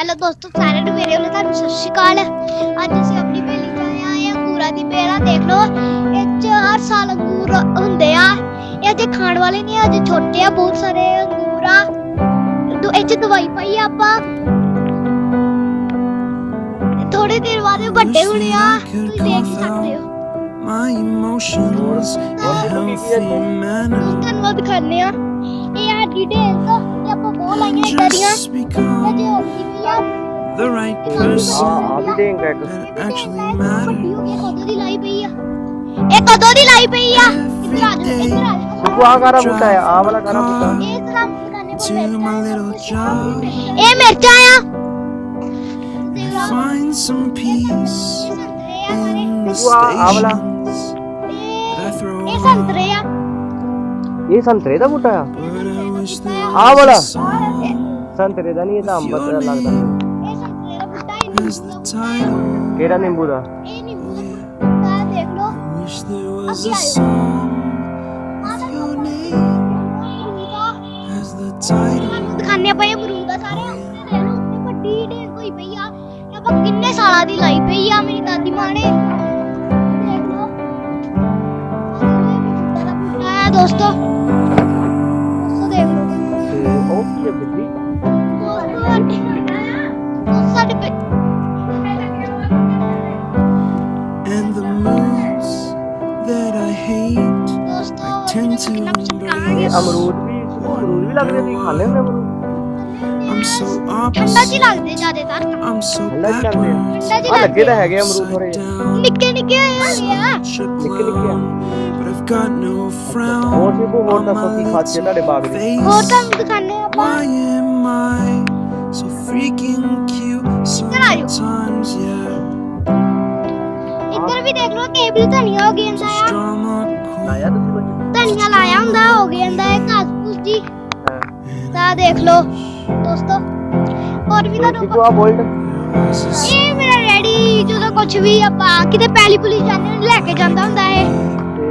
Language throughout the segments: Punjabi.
ਹੈਲੋ ਦੋਸਤੋ ਸਾਰਿਆਂ ਨੂੰ ਮੇਰੇ ਵੱਲੋਂ ਤੁਹਾਨੂੰ ਸਤਿ ਸ਼੍ਰੀ ਅਕਾਲ। ਅੱਜ ਅਸੀਂ ਆਪਣੀ ਬੇਲੀ ਚ ਆਏ ਇਹ ਅੰਗੂਰਾਂ ਦੀ ਬੇਲ ਆ ਦੇਖ ਲਓ। ਇਹ ਚ ਹਰ ਸਾਲ ਅੰਗੂਰ ਹੁੰਦੇ ਆ। ਇਹ ਅਜੇ ਖਾਣ ਵਾਲੇ ਨਹੀਂ ਅਜੇ ਛੋਟੇ ਆ ਬਹੁਤ ਸਾਰੇ ਅੰਗੂਰ ਆ। ਦੋ ਇਹ ਚ ਦਵਾਈ ਪਾਈ ਆ ਆਪਾਂ। ਥੋੜੇ ਦੇਰ ਬਾਅਦ ਇਹ ਵੱਡੇ ਹੋਣੇ ਆ। ਤੁਸੀਂ ਦੇਖ ਹੀ ਸਕਦੇ ਹੋ। My emotions healthy manner. ਉਹ ਦਿਖਾਉਂਦੇ ਆ ਇਹ ਆ ਡਿਟੇਲ ਤੋਂ ਇਹ ਆਪਾਂ ਬਹੁਤ ਲਾਈਆਂ ਇਦਾਂ ਦੀਆਂ। Become ਜੇ ਆ the right ਆ person ਆ ਵੀ ਦੇਂਗਾ ਇੱਕ that actually ਵੱਡੀ matters. ਹੋ ਗਈ ਕਦੋਂ ਦੀ ਲਾਈ ਪਈ ਆ ਇਹ ਕਦੋਂ ਦੀ ਲਾਈ ਪਈ ਆ ਇੱਧਰ ਆ ਜਾ ਇੱਧਰ ਆ ਜਾ ਸੁਖੂ ਆ ਕਾਰਾ ਬੂਟਾ ਹੈ ਆ ਵਾਲਾ ਕਾਰਾ ਬੂਟਾ ਇਹ ਤਾਂ ਦੁਕਾਨੇ To my little job, ਇਹ ਮਿਰਚਾਂ ਆ find some peace in the Wow, Awla. stations that I throw ਇਹ ਸੰਤਰੇ ਆ ਇਹ ਸੰਤਰੇ ਦਾ ਬੂਟਾ ਆ But ਸੰਤਰੇ ਦਾ ਨਹੀਂ ਇਹ ਤਾਂ ਅੰਬ ਦਾ ਲੱਗਦਾ। ਇਹ ਸੰਤਰੇ ਦਾ ਬੁੱਟਾ. ਕਿਹੜਾ ਨਿੰਬੂ ਦਾ? ਇਹ ਨਿੰਬੂ ਦਾ ਬੁੱਟਾ ਦੇਖ ਲਓ। I wish there was Aquí a hay. song ਆਹ with ਤਾਂ your name ਅਮਰੂਦ ਆ as the title. ਤੁਹਾਨੂੰ ਦਿਖਾਣੇ ਪਏ ਅਮਰੂਦ ਆ ਸਾਰੇ। ਉੱਤੇ ਦੇਖ ਲਓ ਉੱਤੇ ਵੱਡੀ ਢੇਰ ਕੋਈ ਪਈ ਆ। ਇਹ ਆਪਾਂ ਕਿੰਨੇ ਸਾਲਾਂ ਦੀ ਲਾਈ ਪਈ ਆ ਮੇਰੀ ਦਾਦੀ ਮਾਂ ਨੇ। ਦੇਖ ਲਓ। ਦੋਸਤੋ। ਦੋਸਤੋ ਦੇਖ ਲਓ। ਤੇ ਉਹ ਕੀ ਹੈ ਬਿੱਲੀ? ਸੀ ਖਾਣੇ ਹੁੰਦੇ ਅਮਰੂਦ I'm so ਠੰਡਾ ਜੀ opposite. ਲੱਗਦੇ ਜ਼ਿਆਦਾਤਰ। I'm so ਠੰਡਾ ਚ ਲੱਗਦੇ ਆ। ਠੰਡਾ ਜੀ ਆ ਲੱਗੇ ਤਾਂ ਲੱਗਦੇ ਹੈਗੇ ਅਮਰੂਦ ਥੋੜੇ down. ਨਿੱਕੇ ਨਿੱਕੇ ਹੋਏ ਆ। Such a ਨਿੱਕੇ ਨਿੱਕੇ ਆ। clown, but I've got no frown ਹੋਰ ਵੀ ਹੋਰ on ਦੱਸੋ my ਕੀ ਖਾਸੀਅਤ ਤੁਹਾਡੇ ਬਾਗ ਦੀ face. ਹੋਰ ਤੁਹਾਨੂੰ ਦਿਖਾਣੇ ਆਪਾਂ। Why am I so freaking cute sometimes? Yeah, ਇੱਧਰ ਵੀ ਦੇਖ ਲਓ ਟੇਬਲ ਧਨੀਆ ਹੋ ਗਿਆ ਹੁੰਦਾ ਆ drama queen. ਆਇਆ ਤੁਸੀਂ ਕੁਝ ਧਨੀਆ ਲਾਇਆ ਹੁੰਦਾ ਹੋ ਗਿਆ ਹੁੰਦਾ ਹੈ ਘਾਸ ਫੂਸ ਜੀ ਤਾਂ ਦੇਖ ਲਓ ਦੋਸਤੋ। ਹੋਰ ਵੀ ਤੁਹਾਨੂੰ ਸਿੱਧੂ ਆ ਬੋਲਡ ਇਹ ਮੇਰਾ ਰੈਡੀ ਜਦੋਂ ਕੁਝ ਵੀ ਆਪਾਂ ਕਿਤੇ ਪੈਲੀ ਪੁਲਿਸ ਜਾਂਦੇ ਨੇ ਲੈ ਕੇ ਜਾਂਦਾ ਹੁੰਦਾ ਹੈ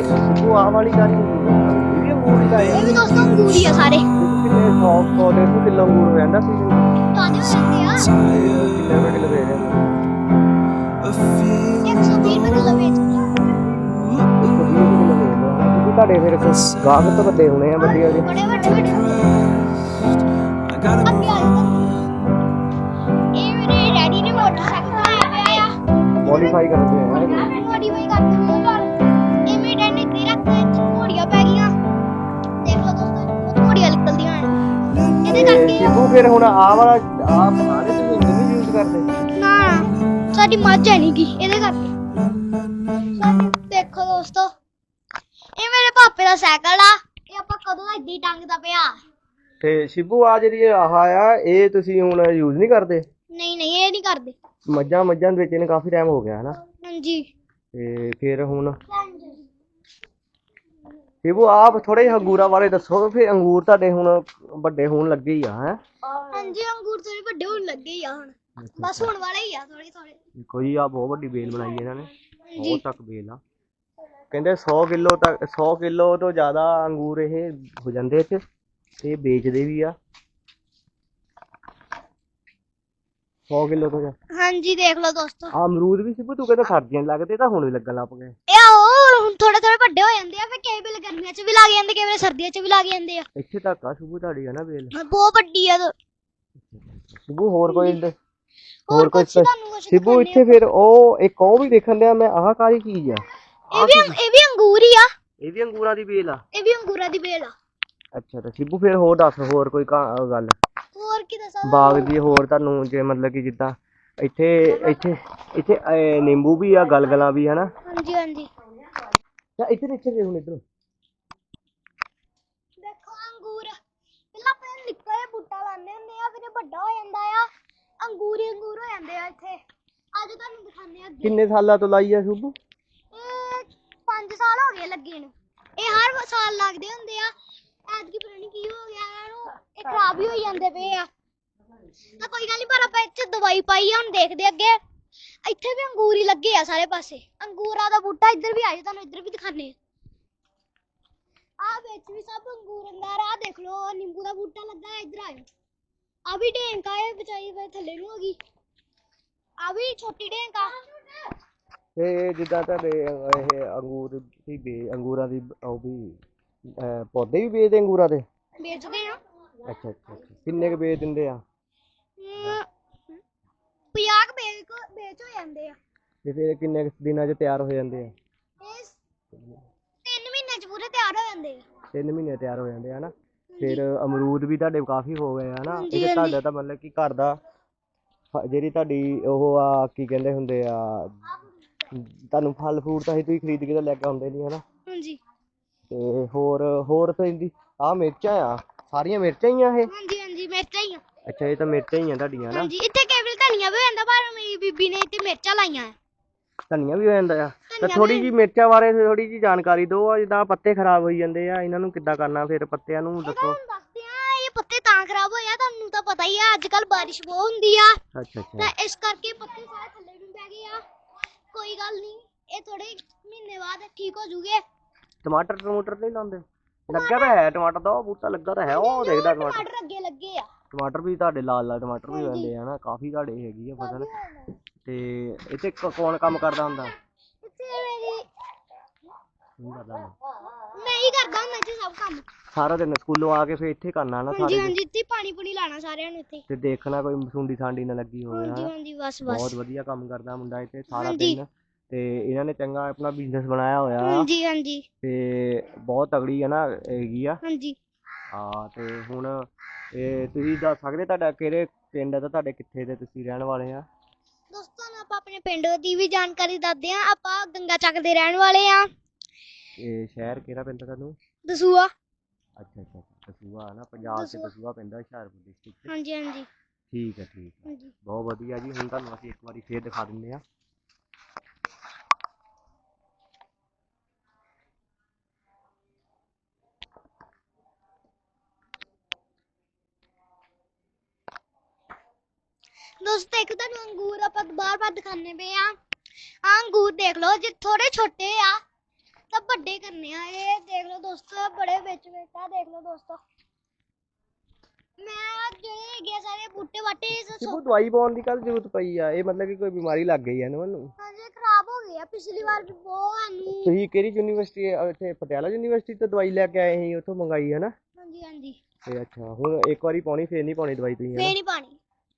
ਸਿੱਧੂ ਆ ਵਾਲੀ ਗਾੜੀ ਇਹ ਅੰਗੂਰ ਦਾ ਇਹ ਵੀ ਦੋਸਤੋ ਅੰਗੂਰੀ ਆ ਸਾਰੇ। ਕਿੰਨੇ 100 100 ਦੇ ਤੋਂ ਕਿਲੋ ਅੰਗੂਰ ਹੋ ਜਾਂਦਾ ਸੀ ਹੋ ਜਾਂਦੇ ਆ। ਕਿੰਨੇ ਕਿਲੋ ਦੇ ਰਹੇ feeling 120 ਰੁਪਏ ਕਿਲੋ ਵੇਚਦੇ ਆ ਤੁਹਾਡੇ ਫਿਰ ਗਾਹਕ ਤਾਂ ਵੱਡੇ ਹੋਣੇ ਆ ਵੱਡੇ ਵੱਡੇ। Gotta ਅੱਗੇ move ਆ ਜਾਓ। on. ਇਹ ਮੇਰੇ ਡੈਡੀ ਨੇ ਮੋਟਰਸਾਈਕਲ ਬਣਾਇਆ ਹੋਇਆ ਆ ਮੋਡੀਫਾਈ ਕਰਦੇ ਆ ਮੋਡੀਫਾਈ ਕਰਦੇ ਹੋਏ ਨਾਲ ਇਹ ਮੇਰੇ ਡੈਡੀ ਨੇ ਇੱਥੇ ਰੱਖਿਆ ਇੱਥੇ ਘੋੜੀਆਂ ਪੈ ਗਈਆਂ ਦੇਖ ਲਓ ਦੋਸਤੋ ਬਹੁਤ ਘੋੜੀਆਂ ਨਿਕਲਦੀਆਂ ਹਨ ਇਹਦੇ ਤੇ ਕਰਕੇ ਸਿੱਧੂ ਫਿਰ ਹੁਣ ਆ ਵਾਲਾ ਆ ਸਾਰੇ ਤੁਸੀਂ ਇੰਨੇ ਨਹੀਂ ਯੂਜ਼ ਕਰਦੇ ਨਾ ਸਾਡੀ ਮੱਝ ਹੈ ਇਹਦੇ ਕਰਕੇ ਦੇਖੋ ਦੋਸਤੋ ਇਹ ਮੇਰੇ ਪਾਪੇ ਦਾ ਸਾਈਕਲ ਆ ਇਹ ਆਪਾਂ ਕਦੋਂ ਦਾ ਇੱਦਾਂ ਹੀ ਟੰਗਦਾ ਪਿਆ ਤੇ ਸ਼ਿਬੂ ਆ ਜਿਹੜੀ ਆਹ ਆ ਇਹ ਤੁਸੀਂ ਹੁਣ ਯੂਜ਼ ਨਹੀਂ ਕਰਦੇ? ਨਹੀਂ ਨਹੀਂ ਇਹ ਨਹੀਂ ਕਰਦੇ। ਮੱਝਾਂ ਮੱਝਾਂ ਦੇ ਵਿੱਚ ਇਹਨੇ ਕਾਫੀ ਟਾਈਮ ਹੋ ਗਿਆ ਹਨਾ? ਹਾਂਜੀ। ਤੇ ਫਿਰ ਹੁਣ ਸ਼ਿਬੂ ਆਪ ਥੋੜੇ ਜਿਹਾ ਅੰਗੂਰਾਂ ਬਾਰੇ ਦੱਸੋ ਫਿਰ ਅੰਗੂਰ ਤੁਹਾਡੇ ਹੁਣ ਵੱਡੇ ਹੋਣ ਲੱਗੇ ਹੀ ਆ ਹੈ? ਹਾਂਜੀ ਅੰਗੂਰ ਥੋੜੇ ਵੱਡੇ ਹੋਣ ਲੱਗੇ ਹੀ ਆ ਹੁਣ। ਬਸ ਹੋਣ ਵਾਲੇ ਹੀ ਆ ਥੋੜੇ ਥੋੜੇ ਕੋਈ ਆ ਬਹੁਤ ਵੱਡੀ ਬੇਲ ਬਣਾਈ ਇਹਨਾਂ ਨੇ। ਬਹੁਤ ਤੱਕ ਬੇਲ ਆ। ਕਹਿੰਦੇ 100 ਕਿਲੋ ਤੱਕ 100 ਕਿਲੋ ਤੋਂ ਜ਼ਿਆਦਾ ਅੰਗੂਰ ਇਹ ਹੋ ਜਾਂਦੇ 'ਚ ਤੇ ਵੇਚਦੇ ਵੀ ਆ। 100 ਕਿਲੋ ਤੋਂ ਹਾਂਜੀ ਦੇਖ ਲਓ ਦੋਸਤੋ। ਆ ਅਮਰੂਦ ਵੀ ਸਿੱਬੂ ਤੂੰ ਕਹਿੰਦਾ ਸਰਦੀਆਂ 'ਚ ਲੱਗਦੇ ਤਾਂ ਹੁਣ ਵੀ ਲੱਗਣ ਲੱਗ ਪਏ। ਇਹ ਆਓ ਹੁਣ ਥੋੜੇ ਥੋੜੇ ਵੱਡੇ ਹੋ ਜਾਂਦੇ ਆ ਫਿਰ ਕਈ ਵੇਲੇ ਗਰਮੀਆਂ 'ਚ ਵੀ ਲੱਗ ਜਾਂਦੇ ਕਈ ਵੇਲੇ ਸਰਦੀਆਂ 'ਚ ਵੀ ਲੱਗ ਜਾਂਦੇ ਆ। ਇੱਥੇ ਤੱਕ ਆ ਸ਼ੁਭੂ ਤੁਹਾਡੀ ਹੈ ਨਾ ਬੇਲ ਬਹੁਤ ਵੱਡੀ ਆ ਦੋ- ਸ਼ਿਬੂ ਹੋਰ ਕੋਈ ਦ- ਹੋਰ ਹੋਰ ਕੋਈ ਕੁਛ ਤੁਹਾਨੂੰ ਕੁਛ ਸ਼ਿਬੂ ਦਿਖਾਉਂਦੇ ਇੱਥੇ ਫਿਰ ਉਹ ਇੱਕ ਉਹ ਵੀ ਦੇਖਣ ਲਿਆ ਮੈਂ ਆਹ ਕਾਹਦੀ ਚੀਜ਼ ਆ? ਇਹ ਵੀ ਇਹ ਵੀ ਅੰਗੂਰ ਹੀ ਆ। ਇਹ ਵੀ ਅੰਗੂਰਾਂ ਦੀ ਬੇਲ ਆ। ਇਹ ਵੀ ਅੰਗੂਰਾਂ ਦੀ ਬੇਲ ਆ। ਅੱਛਾ ਤਾਂ ਸ਼ਿਬੂ ਫਿਰ ਹੋਰ ਦੱਸ ਹੋਰ ਕੋਈ ਗੱਲ? ਹੋਰ ਕੀ ਦੱਸਾਂ ਬਾਗ ਦੀ ਹੋਰ ਤੁਹਾਨੂੰ ਜੇ ਮਤਲਬ ਕਿ ਜਿੱਦਾਂ ਇੱਥੇ ਇੱਥੇ ਇੱਥੇ ਅਹ, ਨਿੰਬੂ ਵੀ ਆ ਗਲਗਲਾਂ ਵੀ ਹਨਾ? ਹਾਂਜੀ ਹਾਂਜੀ। ਤਾਂ ਇੱਧਰ ਇੱਥੇ ਦੇ ਹੁਣ ਇੱਧਰ। ਦੇਖੋ ਅੰਗੂਰ। ਪਹਿਲਾਂ ਆਪਾਂ ਇਹ ਨਿੱਕਾ ਜਿਹਾ ਬੂਟਾ ਲਾਉਂਦੇ ਹੁੰਦੇ ਆ ਫਿਰ ਇਹ ਵੱਡਾ ਹੋ ਜਾਂਦਾ ਆ। ਅੰਗੂਰ ਹੀ ਅੰਗੂਰ ਹੋ ਜਾਂਦੇ ਆ ਇੱਥੇ। ਅੱਜ ਤੁਹਾਨੂੰ ਦਿਖਾਉਂਦੇ ਆ ਅੱਗੇ। ਕਿੰਨੇ ਸਾਲਾਂ ਤੋਂ ਲਾਈ ਆ ਸ਼ੁਭੂ? ਇਹ 5 ਸਾਲ ਹੋ ਗਏ ਲੱਗੇ ਨੂੰ। ਇਹ ਹਰ ਸਾਲ ਲੱਗਦੇ ਹੁੰਦੇ ਆ। ਐਤਕੀ ਪਤਾ ਨਹੀਂ ਕੀ ਹੋ ਗਿਆ ਇਹਨਾਂ ਨੂੰ ਇਹ ਖਰਾਬ ਹੀ ਹੋਈ ਜਾਂਦੇ ਪਏ ਆ। ਤਾਂ ਕੋਈ ਗੱਲ ਨਹੀਂ ਪਰ ਆਪਾਂ ਇੱਥੇ ਦਵਾਈ ਪਾਈ ਆ ਹੁਣ ਦੇਖਦੇ ਅੱਗੇ। ਇੱਥੇ ਵੀ ਅੰਗੂਰ ਹੀ ਲੱਗੇ ਆ ਸਾਰੇ ਪਾਸੇ। ਅੰਗੂਰਾਂ ਦਾ ਬੂਟਾ ਇੱਧਰ ਵੀ ਆਏ ਤੁਹਾਨੂੰ ਇੱਧਰ ਵੀ ਦਿਖਾਣੇ ਆ। ਵਿੱਚ ਵੀ ਸਭ ਅੰਗੂਰ ਅੰਗਾਰ ਆ ਦੇਖ ਲਓ ਨਿੰਬੂ ਦਾ ਬੂਟਾ ਲੱਗਾ ਹੈ, ਇੱਧਰ ਆਇਓ ਆ ਵੀ ਢੇਂਕਾ ਹੈ ਵਿਚਾਰੀ ਫਿਰ ਥੱਲੇ ਨੂੰ ਹੋ ਗਈ। ਆ ਵੀ ਛੋਟੀ ਢੇਂਕਾ ਤੇ ਜਿੱਦਾਂ ਤੁਹਾਡੇ ਇਹ ਅੰਗੂਰ ਦੀ ਬੇ ਅੰਗੂਰਾਂ ਦੀ ਉਹ ਵੀ ਅਹ, ਪੌਦੇ ਵੀ ਵੇਚਦੇ ਅੰਗੂਰਾਂ ਦੇ? ਵੇਚਦੇ ਆ। ਅੱਛਾ ਅੱਛਾ ਅੱਛਾ। ਕਿੰਨੇ ਕੁ ਵੇਚ ਦਿੰਦੇ ਆ? 50 ਵੇਚ ਵੇਚ ਹੋ ਜਾਂਦੇ ਆ। ਤੇ ਫਿਰ ਕਿੰਨੇ ਕੁ ਦਿਨਾਂ 'ਚ ਤਿਆਰ ਹੋ ਜਾਂਦੇ ਆ? ਇਹ ਤਿੰਨ ਮਹੀਨੇ ਚ ਪੂਰੇ ਤਿਆਰ ਹੋ ਜਾਂਦੇ ਆ। ਤਿੰਨ ਮਹੀਨੇ ਤਿਆਰ ਹੋ ਜਾਂਦੇ ਆ ਨਾ ਫਿਰ ਅਮਰੂਦ ਵੀ ਤੁਹਾਡੇ ਕਾਫੀ ਹੋ ਗਏ ਆ ਨਾ ਹਾਂਜੀ, ਇਹ ਤੁਹਾਡਾ ਤਾਂ ਮਤਲਬ ਕਿ ਘਰ ਦਾ ਫ- ਜਿਹੜੀ ਤੁਹਾਡੀ ਉਹ ਆ ਕੀ ਕਹਿੰਦੇ ਹੁੰਦੇ ਆ ਤੁਹਾਨੂੰ ਫਲ ਫਰੂਟ ਤਾਂ ਹੀ ਤੁਸੀਂ ਖਰੀਦ ਕੇ ਤਾਂ ਲੈ ਕੇ ਆਉਂਦੇ ਨਹੀਂ ਹਨਾ? ਹਾਂਜੀ। ਤੇ ਹੋਰ ਹੋਰ ਤਾਂ ਇਹਦੀ ਆ ਮਿਰਚਾਂ ਆ ਸਾਰੀਆਂ ਮਿਰਚਾਂ ਹੀ ਆ ਇਹ? ਹਾਂਜੀ ਹਾਂਜੀ ਮਿਰਚਾਂ ਹੀ ਆ। ਅੱਛਾ ਇਹ ਤਾਂ ਮਿਰਚਾਂ ਹੀ ਆ ਤੁਹਾਡੀਆਂ ਨਾ? ਹਾਂਜੀ ਇੱਥੇ ਕੇਵਲ ਧਨੀਆ ਵੀ ਹੋ ਜਾਂਦਾ ਪਰ ਮੇਰੀ ਬੀਬੀ ਨੇ ਇੱਥੇ ਮਿਰਚਾਂ ਲਾਈਆਂ ਆ। ਧਨੀਆ ਵੀ ਹੋ ਜਾਂਦਾ ਆ? ਤਾਂ ਧਨੀਆ ਥੋੜੀ ਜੀ ਮਿਰਚਾਂ ਬਾਰੇ ਥੋੜੀ ਜੀ ਜਾਣਕਾਰੀ ਦਿਓ ਜਿੱਦਾਂ ਪੱਤੇ ਖਰਾਬ ਹੋਈ ਜਾਂਦੇ ਆ ਇਹਨਾਂ ਨੂੰ ਕਿੱਦਾਂ ਕਰਨਾ ਫਿਰ ਪੱਤਿਆਂ ਨੂੰ ਦੱਸੋ। ਤੁਹਾਨੂੰ ਦੱਸਦੇ ਆ ਇਹ ਪੱਤੇ ਤਾਂ ਖਰਾਬ ਹੋਇਆ ਤੁਹਾਨੂੰ ਤਾਂ ਪਤਾ ਹੀ ਆ ਅੱਜ ਕੱਲ ਬਾਰਿਸ਼ ਬਹੁਤ ਹੁੰਦੀ ਆ। ਅੱਛਾ ਅੱਛਾ। ਤਾਂ ਇਸ ਕਰਕੇ ਪੱਤੇ ਸਾਰੇ ਥੱਲੇ ਨੂੰ ਪੈ ਗਏ ਆ। ਕੋਈ ਗੱਲ ਨਹੀਂ ਇਹ ਥੋੜੇ ਮਹੀਨੇ ਬਾਅਦ ਠੀਕ ਹੋ ਜੂਗੇ। ਟਮਾਟਰ ਟਮਾਟਰ ਨਹੀਂ ਲਾਉਂਦੇ। ਲੱਗਾ ਤਾਂ ਹੈ ਟਮਾਟਰ ਦਾ ਉਹ ਬੂਟਾ ਲੱਗਾ ਤਾਂ ਹੈ ਉਹ ਦੇਖਦਾ ਟਮਾਟਰ ਟਮਾਟਰ। ਅੱਗੇ ਲੱਗੇ ਆ। ਟਮਾਟਰ ਵੀ ਤੁਹਾਡੇ ਲਾਲ ਲਾਲ ਟਮਾਟਰ ਵੀ ਹੁੰਦੇ ਆ ਨਾ ਕਾਫੀ ਤੁਹਾਡੇ ਹੈਗੀ ਆ ਫਸਲ। ਤੇ ਇੱਥੇ ਕ- ਕੌਣ ਕੰਮ ਕਰਦਾ ਹੁੰਦਾ? ਇੱਥੇ ਮੇਰੀ ਨਹੀਂ ਕਰਦਾ ਹੁੰਦਾ। ਨਹੀਂ ਕਰਦਾ ਮੈਂ ਇੱਥੇ ਸਭ ਕੰਮ। ਸਾਰਾ ਦਿਨ ਸਕੂਲੋਂ ਆ ਕੇ ਫਿਰ ਇੱਥੇ ਕਰਨਾ ਨਾ ਹਾਂਜੀ ਸਾਰੇ ਹਾਂਜੀ ਇੱਥੇ ਪਾਣੀ ਪੂਣੀ ਲਾਣਾ ਸਾਰਿਆਂ ਨੂੰ ਇੱਥੇ। ਤੇ ਦੇਖਣਾ ਕੋਈ ਸੁੰਡੀ ਸਾਂਡੀ ਨਾ ਲੱਗੀ ਹੋਵੇ ਹਾਂਜੀ ਹਨਾ ਹਾਂਜੀ ਬਸ ਬਹੁਤ ਬਸ ਵਧੀਆ ਕੰਮ ਕਰਦਾ ਮੁੰਡਾ ਇੱਥੇ ਸਾਰਾ ਹਾਂਜੀ। ਦਿਨ। ਤੇ ਇਹਨਾਂ ਨੇ ਚੰਗਾ ਆਪਣਾ ਬਿਜ਼ਨਸ ਬਣਾਇਆ ਹੋਇਆ। ਹਾਂਜੀ ਹਾਂਜੀ। ਤੇ ਬਹੁਤ ਤਗੜੀ ਹੈ ਨਾ ਹੈਗੀ ਆ। ਹਾਂਜੀ। ਹਾਂ ਤੇ ਹੁਣ ਇਹ ਤੁਸੀਂ ਦੱਸ ਸਕਦੇ ਤੁਹਾਡਾ ਕਿਹੜੇ ਪਿੰਡ ਦਾ ਤੁਹਾਡੇ ਕਿੱਥੇ ਦੇ ਤੁਸੀਂ ਰਹਿਣ ਵਾਲੇ ਆ? ਦੋਸਤਾਂ ਨੂੰ ਆਪਾਂ ਆਪਣੇ ਪਿੰਡ ਦੀ ਵੀ ਜਾਣਕਾਰੀ ਦੱਸਦੇ ਆ ਆਪਾਂ ਗੰਗਾ ਚੱਕ ਦੇ ਰਹਿਣ ਵਾਲੇ ਆ ਇਹ ਸ਼ਹਿਰ ਕਿਹੜਾ ਪੈਂਦਾ ਤੁਹਾਨੂੰ? ਦਸੂਆ। ਅੱਛਾ ਅੱਛਾ ਨਾ ਪੰਜਾਬ ਪੈਂਦਾ ਹੁਸ਼ਿਆਰਪੁਰ ਡਿਸਟ੍ਰਿਕਟ ਹਾਂਜੀ ਹਾਂਜੀ। ਠੀਕ ਹੈ ਠੀਕ ਹੈ ਹਾਂਜੀ। ਬਹੁਤ ਵਧੀਆ ਜੀ। ਹੁਣ ਤੁਹਾਨੂੰ ਅਸੀਂ ਇੱਕ ਵਾਰੀ ਫੇਰ ਦਿਖਾ ਦਿੰਦੇ ਆ ਦੋਸਤੋ ਇੱਕ ਤੁਹਾਨੂੰ ਅੰਗੂਰ ਆਪਾਂ ਬਾਰ-ਬਾਰ ਦਿਖਾਣੇ ਪਏ ਆ ਆ ਅੰਗੂਰ ਦੇਖ ਲਓ ਜੇ ਥੋੜੇ ਛੋਟੇ ਆ ਤਾਂ ਵੱਡੇ ਕਰਨੇ ਆ ਇਹ ਦੇਖ ਲਓ ਦੋਸਤੋ ਬੜੇ ਵਿੱਚ ਵਿੱਚ ਆ ਦੇਖ ਲਓ ਦੋਸਤੋ ਮੈਂ ਜਿਹੜੇ ਹੈਗੇ ਆ ਸਾਰੇ ਬੂਟੇ ਬਾਟੇ ਇਸ ਸਿੱਬੂ ਦਵਾਈ ਪਾਉਣ ਦੀ ਕੱਲ ਜ਼ਰੂਰਤ ਪਈ ਆ ਇਹ ਮਤਲਬ ਕਿ ਕੋਈ ਬਿਮਾਰੀ ਲੱਗ ਗਈ ਹੈ ਨਾ ਮੈਨੂੰ ਹਾਂਜੀ ਖਰਾਬ ਹੋ ਗਏ ਆ ਪਿਛਲੀ ਵਾਰ ਵੀ ਬਹੁਤ ਸਾਨੂੰ ਤੁਸੀਂ ਕਿਹੜੀ ਯੂਨੀਵਰਸਿਟੀ ਇੱਥੇ ਪਟਿਆਲਾ ਯੂਨੀਵਰਸਿਟੀ ਤੋਂ ਦਵਾਈ ਲੈ ਕੇ ਆਏ ਸੀ ਉੱਥੋਂ ਮੰਗਾਈ ਹੈ ਨਾ ਹਾਂਜੀ ਹਾਂਜੀ ਤੇ ਅੱਛਾ ਹੁਣ ਇੱਕ ਵਾਰੀ ਪਾਉਣੀ ਫੇਰ ਨਹੀਂ ਪਾਉਣੀ ਦਵਾਈ ਤੁਸੀਂ ਹੈ ਫੇਰ ਨਾ ਨਹੀਂ ਪਾਣੀ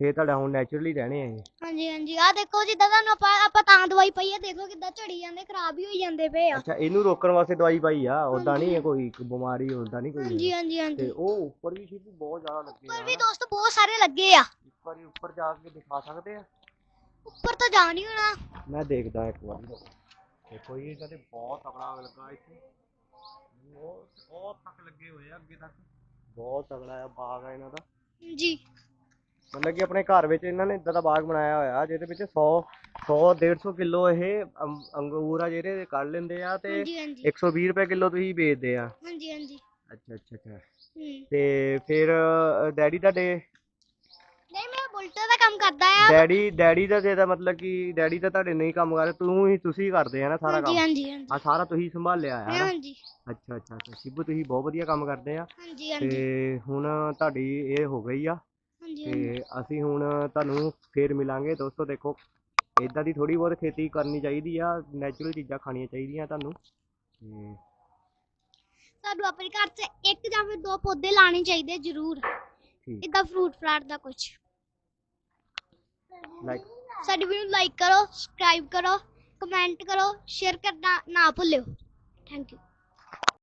ਫੇਰ ਤੁਹਾਡਾ ਹੁਣ ਨੈਚੁਰਲੀ ਰਹਿਣੇ ਆ ਇਹ। ਹਾਂਜੀ ਹਾਂਜੀ। ਆ ਦੇਖੋ ਜਿੱਦਾਂ ਤੁਹਾਨੂੰ ਆਪਾਂ ਆਪਾਂ ਤਾਂ ਦਵਾਈ ਪਈ ਆ ਦੇਖੋ ਕਿੱਦਾਂ ਝੜੀ ਜਾਂਦੇ ਖਰਾਬ ਹੀ ਹੋਈ ਜਾਂਦੇ ਪਏ ਆ। ਅੱਛਾ ਇਹਨੂੰ ਰੋਕਣ ਵਾਸਤੇ ਦਵਾਈ ਪਾਈ ਆ ਉਦਾਂ ਨਹੀਂ ਹੈ ਕੋਈ ਬਿਮਾਰੀ ਹੁੰਦਾ ਨਹੀਂ ਕੋਈ ਹਾਂਜੀ ਹਾਂਜੀ ਤੇ ਹਾਂਜੀ। ਉਹ ਉੱਪਰ ਵੀ ਸਿੱਬੂ ਬਹੁਤ ਜ਼ਿਆਦਾ ਲੱਗੇ ਪਰ ਆ। ਵੀ ਦੋਸਤੋ ਬਹੁਤ ਸਾਰੇ ਲੱਗੇ ਆ। ਇੱਕ ਵਾਰੀ ਉੱਪਰ ਜਾ ਕੇ ਦਿਖਾ ਸਕਦੇ ਆ? ਉੱਪਰ ਤਾਂ ਜਾ ਨਹੀਂ ਹੋਣਾ। ਮੈਂ ਦੇਖਦਾ ਇੱਕ ਵਾਰੀ। ਦੇਖੋ ਜੀ ਇਹਨਾਂ ਦੇ ਬਹੁਤ ਤਕੜਾ ਲੱਗਾ ਇੱਥੇ। ਬਹੁਤ ਬਹੁਤ ਤੱਕ ਲੱਗੇ ਹੋਏ ਆ ਅੱਗੇ ਤੱਕ। ਬਹੁਤ ਤਕੜਾ ਆ ਬਾਗ ਆ ਇਹਨਾਂ ਦਾ। ਜੀ ਮਤਲਬ ਕਿ ਆਪਣੇ ਘਰ ਵਿੱਚ ਇਹਨਾਂ ਨੇ ਇਦਾਂ ਦਾ ਬਾਗ ਬਣਾਇਆ ਹੋਇਆ ਜਿਹਦੇ ਵਿੱਚ 100 100 150 ਕਿਲੋ ਇਹ ਅੰਬ- ਅੰਗੂਰ ਆ ਜਿਹੜੇ ਕੱਢ ਲੈਂਦੇ ਆ ਤੇ ਹਾਂਜੀ ਹਾਂਜੀ। 120 ਰੁਪਏ ਕਿਲੋ ਤੁਸੀਂ ਵੇਚਦੇ ਆ। ਹਾਂਜੀ ਹਾਂਜੀ। ਅੱਛਾ ਅੱਛਾ ਅੱਛਾ। ਹੂੰ। ਤੇ ਫਿਰ ਡੈਡੀ ਤੁਹਾਡੇ? ਨਹੀਂ ਮੈਂ ਬੁਲਟ ਦਾ ਕੰਮ ਕਰਦਾ ਆ। ਡੈਡੀ ਡੈਡੀ ਦਾ ਜਿਹਦਾ ਮਤਲਬ ਕਿ ਡੈਡੀ ਤਾਂ ਤੁਹਾਡੇ ਨਹੀਂ ਕੰਮ ਕਰਦੇ ਤੂੰ ਹੀ ਤੁਸੀਂ ਕਰਦੇ ਆ ਨਾ ਸਾਰਾ ਹਾਂਜੀ ਕੰਮ। ਹਾਂਜੀ ਹਾਂਜੀ। ਆ ਸਾਰਾ ਤੁਸੀਂ ਸੰਭਾਲਿਆ ਆ ਨਾ ਹਾਂਜੀ। ਅੱਛਾ ਅੱਛਾ ਅੱਛਾ। ਸ਼ਿਬੂ ਤੁਸੀਂ ਬਹੁਤ ਵਧੀਆ ਕੰਮ ਕਰਦੇ ਆ। ਹਾਂਜੀ ਹਾਂਜੀ। ਤੇ ਹੁਣ ਤੁਹਾਡੀ ਇਹ ਹੋ ਗਈ ਆ। ਤੇ ਅਸੀਂ ਹੁਣ ਤੁਹਾਨੂੰ ਫੇਰ ਮਿਲਾਂਗੇ। ਦੋਸਤੋ ਦੇਖੋ ਇਦਾਂ ਦੀ ਥੋੜੀ ਬਹੁਤ ਖੇਤੀ ਕਰਨੀ ਚਾਹੀਦੀ ਆ। ਨੈਚੁਰਲ ਚੀਜ਼ਾਂ ਖਾਣੀਆਂ ਚਾਹੀਦੀਆਂ ਤੁਹਾਨੂੰ। ਤੇ ਸਾਨੂੰ ਆਪਣੇ ਘਰ 'ਚ ਇੱਕ ਜਾਂ ਫਿਰ ਦੋ ਪੌਦੇ ਲਾਣੇ ਚਾਹੀਦੇ ਜ਼ਰੂਰ। ਠੀਕ। ਇਦਾਂ ਫਰੂਟ ਫਲਾਟ ਦਾ ਕੁਝ ਲਾਈਕ ਸਾਡੀ ਵੀਡੀਓ ਲਾਈਕ ਕਰੋ ਸਬਸਕ੍ਰਾਈਬ ਕਰੋ ਕਮੈਂਟ ਕਰੋ ਸ਼ੇਅਰ ਕਰਨਾ ਨਾ ਭੁੱਲਿਓ। Thank you